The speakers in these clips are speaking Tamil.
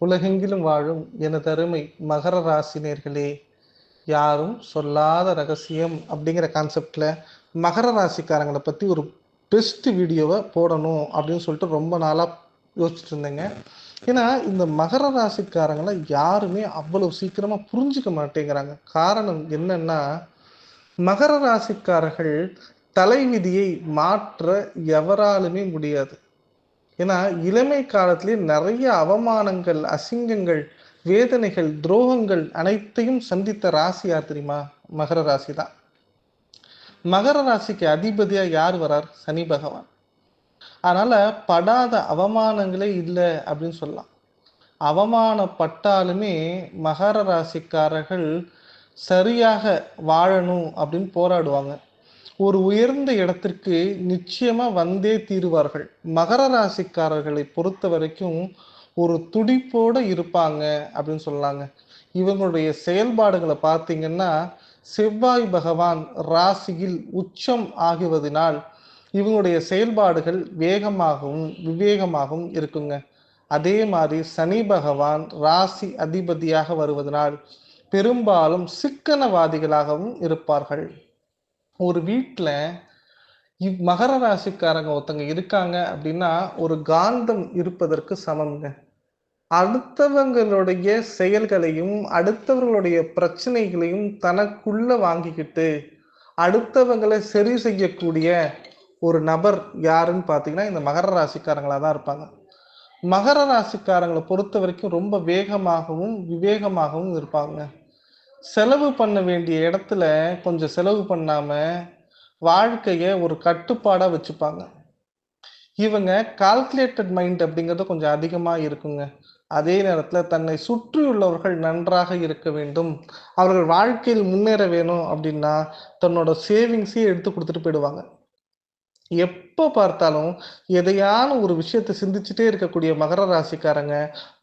உலகெங்கிலும் வாழும் எனதருமை மகர ராசினியர்களே யாரும் சொல்லாத ரகசியம் அப்படிங்கிற கான்செப்டில் மகர ராசிக்காரங்களை பற்றி ஒரு பெஸ்ட் வீடியோவை போடணும் அப்படின்னு சொல்லிட்டு ரொம்ப நாளாக யோசிச்சுட்டு இருந்தேங்க. ஏன்னா இந்த மகர ராசிக்காரங்களை யாருமே அவ்வளவு சீக்கிரமாக புரிஞ்சுக்க மாட்டேங்கிறாங்க. காரணம் என்னன்னா மகர ராசிக்காரர்கள் தலைவிதியை மாற்ற எவராலுமே முடியாது. ஏன்னா இளமை காலத்திலே நிறைய அவமானங்கள் அசிங்கங்கள் வேதனைகள் துரோகங்கள் அனைத்தையும் சந்தித்த ராசி யார் தெரியுமா? மகர ராசி தான். மகர ராசிக்கு அதிபதியா யார் வரார்? சனி பகவான். அதனால படாத அவமானங்களே இல்லை அப்படின்னு சொல்லலாம். அவமானப்பட்டாலுமே மகர ராசிக்காரர்கள் சரியாக வாழணும் அப்படின்னு போராடுவாங்க. ஒரு உயர்ந்த இடத்திற்கு நிச்சயமா வந்தே தீருவார்கள். மகர ராசிக்காரர்களை பொறுத்த வரைக்கும் ஒரு துடிப்போட இருப்பாங்க அப்படின்னு சொல்லலாங்க இவங்களுடைய செயல்பாடுகளை பார்த்தீங்கன்னா செவ்வாய் பகவான் ராசியில் உச்சம் ஆகுவதனால் இவங்களுடைய செயல்பாடுகள் வேகமாகவும் விவேகமாகவும் இருக்குங்க. அதே மாதிரி சனி பகவான் ராசி அதிபதியாக வருவதனால் பெரும்பாலும் சிக்கனவாதிகளாகவும் இருப்பார்கள். ஒரு வீட்டில் இவ் மகர ராசிக்காரங்க ஒருத்தங்க இருக்காங்க அப்படின்னா ஒரு காந்தம் இருப்பதற்கு சமம்ங்க. அடுத்தவங்களுடைய செயல்களையும் அடுத்தவர்களுடைய பிரச்சனைகளையும் தனக்குள்ள வாங்கிக்கிட்டு அடுத்தவங்களை சரி செய்யக்கூடிய ஒரு நபர் யாருன்னு பார்த்தீங்கன்னா இந்த மகர ராசிக்காரங்களாக தான் இருப்பாங்க. மகர ராசிக்காரங்களை பொறுத்த வரைக்கும் ரொம்ப வேகமாகவும் விவேகமாகவும் இருப்பாங்க. செலவு பண்ண வேண்டிய இடத்துல கொஞ்சம் செலவு பண்ணாம வாழ்க்கைய ஒரு கட்டுப்பாடா வச்சுப்பாங்க. இவங்க கால்குலேட்டட் மைண்ட் அப்படிங்கிறது கொஞ்சம் அதிகமா இருக்குங்க. அதே நேரத்துல தன்னை சுற்றியுள்ளவர்கள் நன்றாக இருக்க வேண்டும். அவர்கள் வாழ்க்கையில் முன்னேற வேணும் அப்படின்னா தன்னோட சேவிங்ஸையும் எடுத்து கொடுத்துட்டு போயிடுவாங்க. எப்போ பார்த்தாலும் எதையான ஒரு விஷயத்தை சிந்திச்சுட்டே இருக்கக்கூடிய மகர ராசிக்காரங்க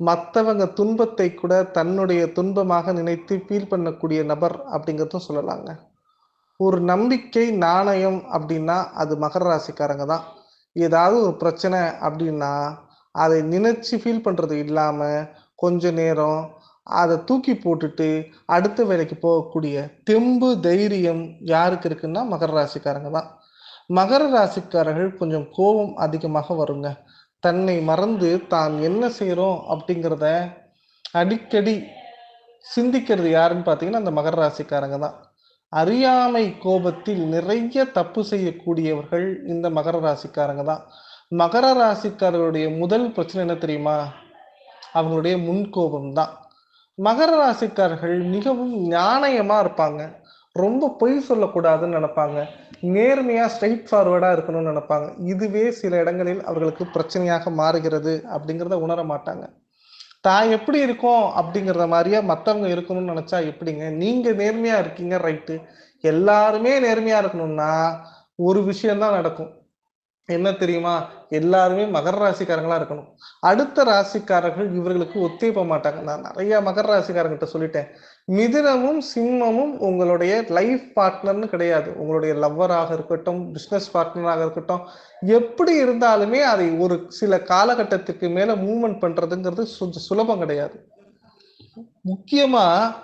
மற்றவங்க துன்பத்தை கூட தன்னுடைய துன்பமாக நினைத்து ஃபீல் பண்ணக்கூடிய நபர் அப்படிங்கிறதும் சொல்லலாங்க. ஒரு நம்பிக்கை நாணயம் அப்படின்னா அது மகர ராசிக்காரங்க தான். ஏதாவது ஒரு பிரச்சனை அப்படின்னா அதை நினைச்சு ஃபீல் பண்ணுறது இல்லாமல் கொஞ்ச நேரம் அதை தூக்கி போட்டுட்டு அடுத்த வேலைக்கு போகக்கூடிய தெம்பு தைரியம் யாருக்கு இருக்குன்னா மகர ராசிக்காரங்க தான். மகர ராசிக்காரர்கள் கொஞ்சம் கோபம் அதிகமாக வருங்க. தன்னை மறந்து தான் என்ன செய்கிறோம் அப்படிங்கிறத அடிக்கடி சிந்திக்கிறது யாருன்னு பார்த்தீங்கன்னா அந்த மகர ராசிக்காரங்க தான். அறியாமை கோபத்தில் நிறைய தப்பு செய்யக்கூடியவர்கள் இந்த மகர ராசிக்காரங்க தான். மகர ராசிக்காரர்களுடைய முதல் பிரச்சனை என்ன தெரியுமா? அவங்களுடைய முன்கோபம் தான். மகர ராசிக்காரர்கள் மிகவும் ஞானயமா இருப்பாங்க. ரொம்ப பொய் சொல்லக்கூடாதுன்னு நினைப்பாங்க. நேர்மையா ஸ்ட்ரைட் ஃபார்வர்டா இருக்கணும்னு நினைப்பாங்க. இதுவே சில இடங்களில் அவர்களுக்கு பிரச்சனையாக மாறுகிறது அப்படிங்கிறத உணர மாட்டாங்க. தான் எப்படி இருக்கோம் அப்படிங்கிறத மாதிரியே மற்றவங்க இருக்கணும்னு நினைச்சா எப்படிங்க? நீங்க நேர்மையா இருக்கீங்க ரைட்டு எல்லாருமே நேர்மையா இருக்கணும்னா ஒரு விஷயம்தான் நடக்கும். என்ன தெரியுமா? எல்லாருமே மகர ராசிக்காரங்களா இருக்கணும். அடுத்த ராசிக்காரர்கள் இவர்களுக்கு ஒத்துழைப்ப மாட்டாங்க. நான் நிறைய மகர ராசிக்காரங்கிட்ட சொல்லிட்டேன். மிதுனமும் சிம்மமும் உங்களுடைய லைஃப் பார்ட்னர்னு கிடையாது. உங்களுடைய லவ்வராக இருக்கட்டும் பிஸ்னஸ் பார்ட்னராக இருக்கட்டும் எப்படி இருந்தாலுமே அதை ஒரு சில காலகட்டத்துக்கு மேல மூவ்மெண்ட் பண்றதுங்கிறது சுலபம் கிடையாது. முக்கியமா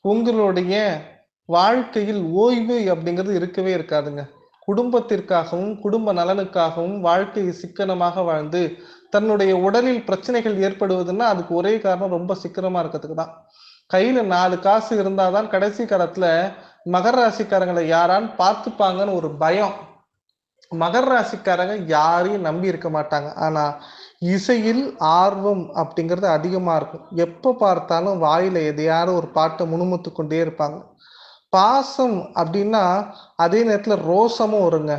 உங்களுடைய வாழ்க்கையில் ஓய்வு அப்படிங்கிறது இருக்கவே இருக்காதுங்க. குடும்பத்திற்காகவும் குடும்ப நலனுக்காகவும் வாழ்க்கையை சிக்கனமாக வாழ்ந்து தன்னுடைய உடலில் பிரச்சனைகள் ஏற்படுவதுன்னா அதுக்கு ஒரே காரணம் ரொம்ப சிக்கனமா இருக்கிறதுக்கு தான். கையில நாலு காசு இருந்தாதான் கடைசி காலத்துல மகர ராசிக்காரங்களை யாரான்னு பார்த்துப்பாங்கன்னு ஒரு பயம். மகர ராசிக்காரங்க யாரையும் நம்பி இருக்க மாட்டாங்க. ஆனா இசையில் ஆர்வம் அப்படிங்கிறது அதிகமா இருக்கும். எப்ப பார்த்தாலும் வாயில எதையாவது ஒரு பாட்டை முணுமுத்து கொண்டே இருப்பாங்க. பாசம் அப்படின்னா அதே நேரத்தில் ரோசமும் வருங்க.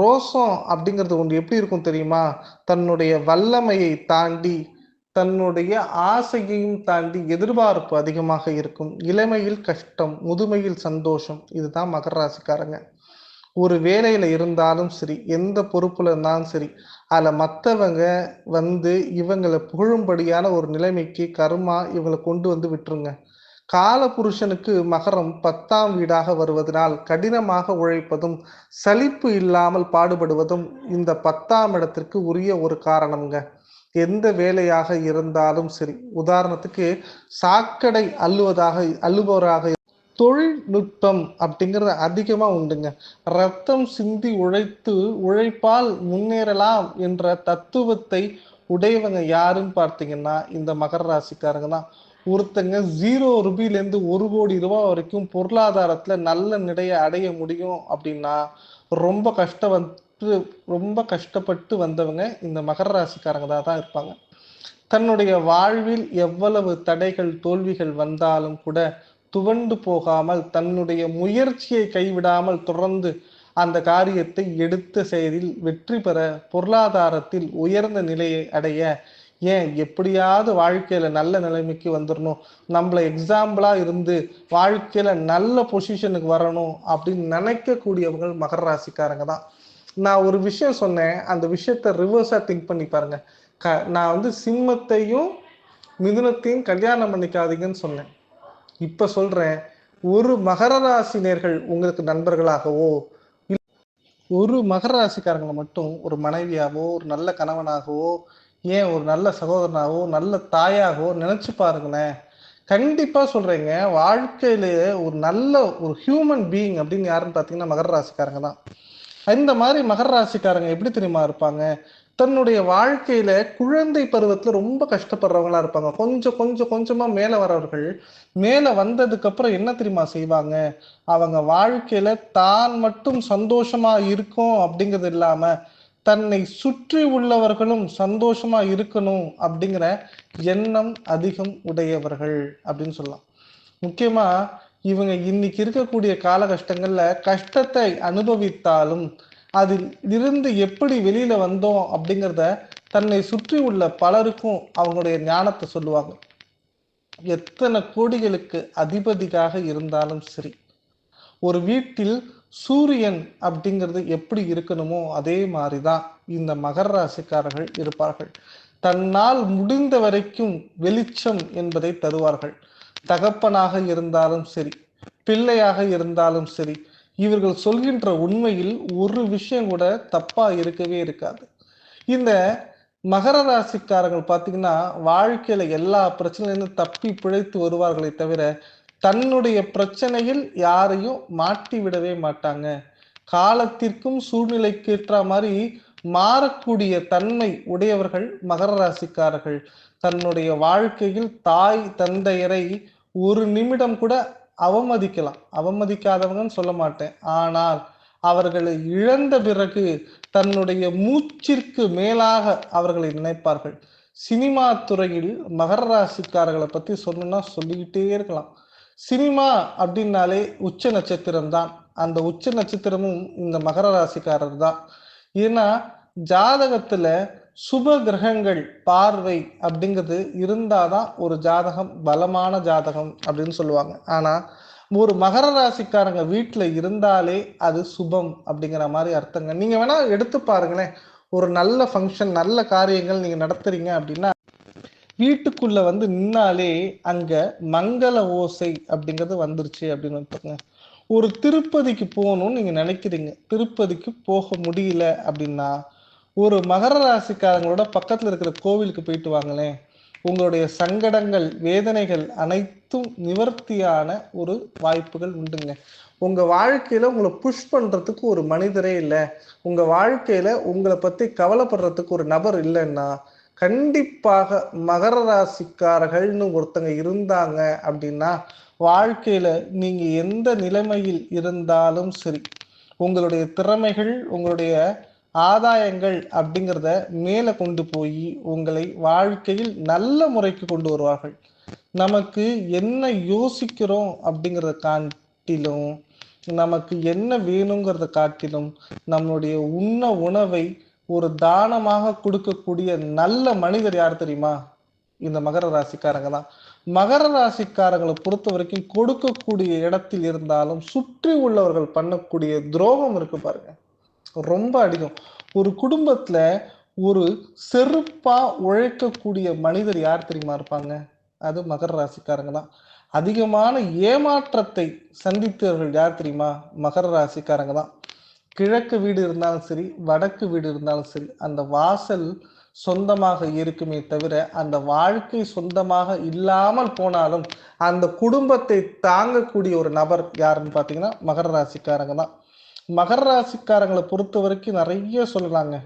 ரோசம் அப்படிங்கிறது ஒன்று எப்படி இருக்கும் தெரியுமா? தன்னுடைய வல்லமையை தாண்டி தன்னுடைய ஆசையையும் தாண்டி எதிர்பார்ப்பு அதிகமாக இருக்கும். இளமையில் கஷ்டம் முதுமையில் சந்தோஷம் இதுதான் மகர ராசிக்காரங்க. ஒரு வேலையில இருந்தாலும் சரி எந்த பொறுப்புல இருந்தாலும் சரி அதில் மற்றவங்க வந்து இவங்களை புகழும்படியான ஒரு நிலைமைக்கு கருமா இவங்களை கொண்டு வந்து விட்டுருங்க. கால புருஷனுக்கு மகரம் பத்தாம் வீடாக வருவதனால் கடினமாக உழைப்பதும் சலிப்பு இல்லாமல் பாடுபடுவதும் இந்த பத்தாம் இடத்திற்கு உரிய ஒரு காரணம்ங்க. எந்த வேலையாக இருந்தாலும் சரி. உதாரணத்துக்கு சாக்கடை அள்ளுவதாக அள்ளுபவராக தொழில்நுட்பம் அப்படிங்கிறது அதிகமா உண்டுங்க. ரத்தம் சிந்தி உழைத்து உழைப்பால் முன்னேறலாம் என்ற தத்துவத்தை உடையவங்க யாருன்னு பார்த்தீங்கன்னா இந்த மகர ராசிக்காரங்க தான். ஒருத்தங்க ஜீரோ ருபியிலேருந்து ஒரு கோடி ரூபாய் வரைக்கும் பொருளாதாரத்துல நல்ல நிலையை அடைய முடியும் அப்படின்னா ரொம்ப கஷ்டப்பட்டு ரொம்ப கஷ்டப்பட்டு வந்தவங்க இந்த மகர ராசிக்காரங்க தான் தான் இருப்பாங்க. தன்னுடைய வாழ்வில் எவ்வளவு தடைகள் தோல்விகள் வந்தாலும் கூட துவண்டு போகாமல் தன்னுடைய முயற்சியை கைவிடாமல் தொடர்ந்து அந்த காரியத்தை எடுத்த செயலில் வெற்றி பெற பொருளாதாரத்தில் உயர்ந்த நிலையை அடைய ஏன் எப்படியாவது வாழ்க்கையில நல்ல நிலைமைக்கு வந்துடணும் நம்மள எக்ஸாம்பிளா இருந்து வாழ்க்கையில நல்ல பொசிஷனுக்கு வரணும் அப்படின்னு நினைக்கக்கூடியவங்க மகர ராசிக்காரங்க தான். நான் ஒரு விஷயம் சொன்னேன். அந்த விஷயத்த ரிவர்ஸா திங்க் பண்ணி பாருங்க. க நான் வந்து சிம்மத்தையும் மிதுனத்தையும் கல்யாணம் பண்ணிக்காதீங்கன்னு சொன்னேன். இப்ப சொல்றேன். ஒரு மகர ராசினியர்கள் உங்களுக்கு நண்பர்களாகவோ ஒரு மகர ராசிக்காரங்களை மட்டும் ஒரு மனைவியாவோ ஒரு நல்ல கணவனாகவோ ஏன் ஒரு நல்ல சகோதரனாகவோ நல்ல தாயாகவோ நினைச்சு பாருங்களேன். கண்டிப்பா சொல்றேங்க வாழ்க்கையிலேயே ஒரு நல்ல ஒரு ஹியூமன் பீயிங் அப்படின்னு யாருன்னு பாத்தீங்கன்னா மகர ராசிக்காரங்க தான். இந்த மாதிரி மகர ராசிக்காரங்க எப்படி தெரியுமா இருப்பாங்க? தன்னுடைய வாழ்க்கையில குழந்தை பருவத்துல ரொம்ப கஷ்டப்படுறவங்களா இருப்பாங்க. கொஞ்சம் கொஞ்சம் கொஞ்சமா மேல வரவர்கள் மேல வந்ததுக்கு அப்புறம் என்ன தெரியுமா செய்வாங்க? அவங்க வாழ்க்கையில தான் மட்டும் சந்தோஷமா இருக்கும் அப்படிங்கிறது இல்லாம தன்னை சுற்றி உள்ளவர்களும் சந்தோஷமா இருக்கணும் அப்படிங்கிற எண்ணம் அதிகம் உடையவர்கள் அப்படின்னு சொல்லலாம். முக்கியமா இவங்க இன்னைக்கு இருக்கக்கூடிய கால கஷ்டங்கள்ல கஷ்டத்தை அனுபவித்தாலும் அதில் இருந்து எப்படி வெளியில வந்தோம் அப்படிங்கிறத தன்னை சுற்றி உள்ள பலருக்கும் அவங்களுடைய ஞானத்தை சொல்லுவாங்க. எத்தனை கோடிகளுக்கு அதிபதியாக இருந்தாலும் சரி. ஒரு வீட்டில் சூரியன் அப்படிங்கிறது எப்படி இருக்கணுமோ அதே மாதிரிதான் இந்த மகர ராசிக்காரர்கள் இருப்பார்கள். தன்னால் முடிந்த வரைக்கும் வெளிச்சம் என்பதை தருவார்கள். தகப்பனாக இருந்தாலும் சரி பிள்ளையாக இருந்தாலும் சரி இவர்கள் சொல்கின்ற உண்மையில் ஒரு விஷயம் கூட தப்பா இருக்கவே இருக்காது. இந்த மகர ராசிக்காரர்கள் பார்த்தீங்கன்னா வாழ்க்கையில எல்லா பிரச்சனையிலும் தப்பி பிழைத்து வருவார்களே தவிர தன்னுடைய பிரச்சனையில் யாரையும் மாட்டி விடவே மாட்டாங்க. காலத்திற்கும் சூழ்நிலைக்கேற்ற மாதிரி மாறக்கூடிய தன்மை உடையவர்கள் மகர ராசிக்காரர்கள். தன்னுடைய வாழ்க்கையில் தாய் தந்தையரை ஒரு நிமிடம் கூட அவமதிக்கலாம். அவமதிக்காதவங்கன்னு சொல்ல மாட்டேன். ஆனால் அவர்களை இழந்த பிறகு தன்னுடைய மூச்சிற்கு மேலாக அவர்களை நினைப்பார்கள். சினிமா துறையில் மகர ராசிக்காரர்களை பத்தி சொல்லணும்னா சொல்லிக்கிட்டே இருக்கலாம். சினிமா அப்படின்னாலே உச்ச நட்சத்திரம் தான். அந்த உச்ச நட்சத்திரமும் இந்த மகர ராசிக்காரர் தான். ஏன்னா ஜாதகத்துல சுப கிரகங்கள் பார்வை அப்படிங்கிறது இருந்தாதான் ஒரு ஜாதகம் பலமான ஜாதகம் அப்படின்னு சொல்லுவாங்க. ஆனா ஒரு மகர ராசிக்காரங்க வீட்டுல இருந்தாலே அது சுபம் அப்படிங்கிற மாதிரி அர்த்தங்க. நீங்க வேணா எடுத்து பாருங்களேன். ஒரு நல்ல ஃபங்க்ஷன் நல்ல காரியங்கள் நீங்க நடத்துறீங்க அப்படின்னா வீட்டுக்குள்ள வந்து நின்னாலே அங்க மங்கள ஓசை அப்படிங்கிறது வந்துருச்சு அப்படின்னு வச்சுக்கோங்க ஒரு திருப்பதிக்கு போகணும்னு நீங்க நினைக்கிறீங்க. திருப்பதிக்கு போக முடியல அப்படின்னா ஒரு மகர ராசிக்காரங்களோட பக்கத்துல இருக்கிற கோவிலுக்கு போயிட்டு வாங்களேன். உங்களுடைய சங்கடங்கள் வேதனைகள் அனைத்தும் நிவர்த்தியான ஒரு வாய்ப்புகள் உண்டுங்க. உங்க வாழ்க்கையில உங்களை புஷ் பண்றதுக்கு ஒரு மனிதரே இல்லை. உங்க வாழ்க்கையில உங்களை பத்தி கவலைப்படுறதுக்கு ஒரு நபர் இல்லைன்னா கண்டிப்பாக மகர ராசிக்காரர்கள்னு ஒருத்தங்க இருந்தாங்க அப்படின்னா வாழ்க்கையில நீங்க எந்த நிலைமையில் இருந்தாலும் சரி உங்களுடைய திறமைகள் உங்களுடைய ஆதாயங்கள் அப்படிங்கிறத மேலே கொண்டு போய் உங்களை வாழ்க்கையில் நல்ல முறைக்கு கொண்டு வருவார்கள். நமக்கு என்ன யோசிக்கிறோம் அப்படிங்கிறத காட்டிலும் நமக்கு என்ன வேணுங்கிறத காட்டிலும் நம்மளுடைய உண்ண உணவை ஒரு தானமாக கொடுக்கக்கூடிய நல்ல மனிதர் யார் தெரியுமா? இந்த மகர ராசிக்காரங்க தான். மகர ராசிக்காரங்களை பொறுத்த வரைக்கும் கொடுக்கக்கூடிய இடத்தில் இருந்தாலும் சுற்றி உள்ளவர்கள் பண்ணக்கூடிய துரோகம் இருக்கு பாருங்க. ரொம்ப அதிகம். ஒரு குடும்பத்துல ஒரு செருப்பா உழைக்கக்கூடிய மனிதர் யார் தெரியுமா இருப்பாங்க? அது மகர ராசிக்காரங்க தான். அதிகமான ஏமாற்றத்தை சந்தித்தவர்கள் யார் தெரியுமா? மகர ராசிக்காரங்க தான். கிழக்கு வீடு இருந்தாலும் சரி வடக்கு வீடு இருந்தாலும் சரி அந்த வாசல் சொந்தமாக இருக்குமே தவிர அந்த வாழ்க்கை சொந்தமாக இல்லாமல் போனாலும் அந்த குடும்பத்தை தாங்கக்கூடிய ஒரு நபர் யாருன்னு பார்த்தீங்கன்னா மகர ராசிக்காரங்க தான். மகர ராசிக்காரங்களை பொறுத்த வரைக்கும் நிறைய சொல்லலாங்க.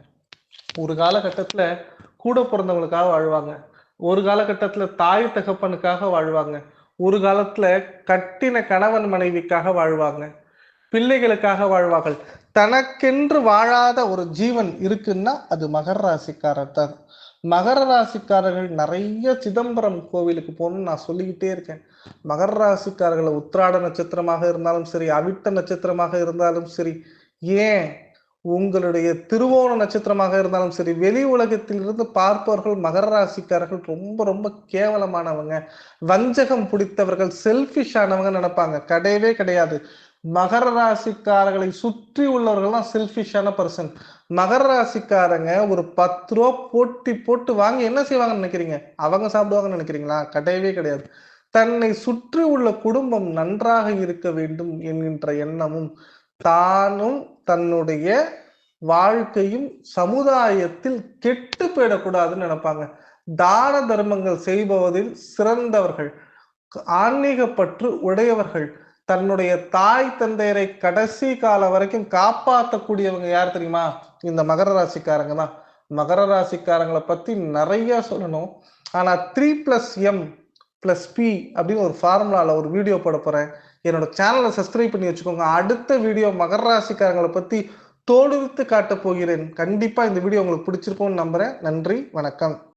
ஒரு காலகட்டத்தில் கூட பிறந்தவங்களுக்காக வாழ்வாங்க. ஒரு காலகட்டத்தில் தாய் தகப்பனுக்காக வாழ்வாங்க. ஒரு காலத்தில் கட்டின கணவன் மனைவிக்காக வாழ்வாங்க. பிள்ளைகளுக்காக வாழ்வார்கள். தனக்கென்று வாழாத ஒரு ஜீவன் இருக்குன்னா அது மகர ராசிக்காரர் தான். மகர ராசிக்காரர்கள் நிறைய சிதம்பரம் கோவிலுக்கு போகணும்னு நான் சொல்லிக்கிட்டே இருக்கேன். மகர ராசிக்காரர்களை உத்ராட நட்சத்திரமாக இருந்தாலும் சரி அவிட்ட நட்சத்திரமாக இருந்தாலும் சரி ஏன் உங்களுடைய திருவோண நட்சத்திரமாக இருந்தாலும் சரி வெளி உலகத்திலிருந்து பார்ப்பவர்கள் மகர ராசிக்காரர்கள் ரொம்ப ரொம்ப கேவலமானவங்க. வஞ்சகம் பிடித்தவர்கள் செல்ஃபிஷ் ஆனவங்க நினைப்பாங்க. கிடையவே கிடையாது. மகர ராசிக்காரர்களை சுற்றி உள்ளவர்கள்லாம் செல்ஃபிஷான பர்சன் மகர ராசிக்காரங்க ஒரு பத்து ரூபா போட்டி போட்டு வாங்கி என்ன செய்வாங்கன்னு நினைக்கிறீங்க? அவங்க சாப்பிடுவாங்கன்னு நினைக்கிறீங்களா? கிடையவே கிடையாது. தன்னை சுற்றி உள்ள குடும்பம் நன்றாக இருக்க வேண்டும் என்கின்ற எண்ணமும் தானும் தன்னுடைய வாழ்க்கையும் சமுதாயத்தில் கெட்டு போயிடக்கூடாதுன்னு நினைப்பாங்க. தான தர்மங்கள் செய்பவதில் சிறந்தவர்கள் ஆன்மீக பற்று உடையவர்கள் தன்னுடைய தாய் தந்தையரை கடைசி காலம் வரைக்கும் காப்பாற்றக்கூடியவங்க யார் தெரியுமா? இந்த மகர ராசிக்காரங்க தான். மகர ராசிக்காரங்களை பத்தி நிறைய சொல்லணும். ஆனா three plus M plus P அப்படின்னு ஒரு ஃபார்முலால ஒரு வீடியோ போட போறேன். என்னோட சேனலை சப்ஸ்கிரைப் பண்ணி வச்சுக்கோங்க. அடுத்த வீடியோ மகர ராசிக்காரங்களை பத்தி தோடுவித்து காட்டப் போகிறேன். கண்டிப்பா இந்த வீடியோ உங்களுக்கு பிடிச்சிருக்கும்னு நம்புறேன். நன்றி வணக்கம்.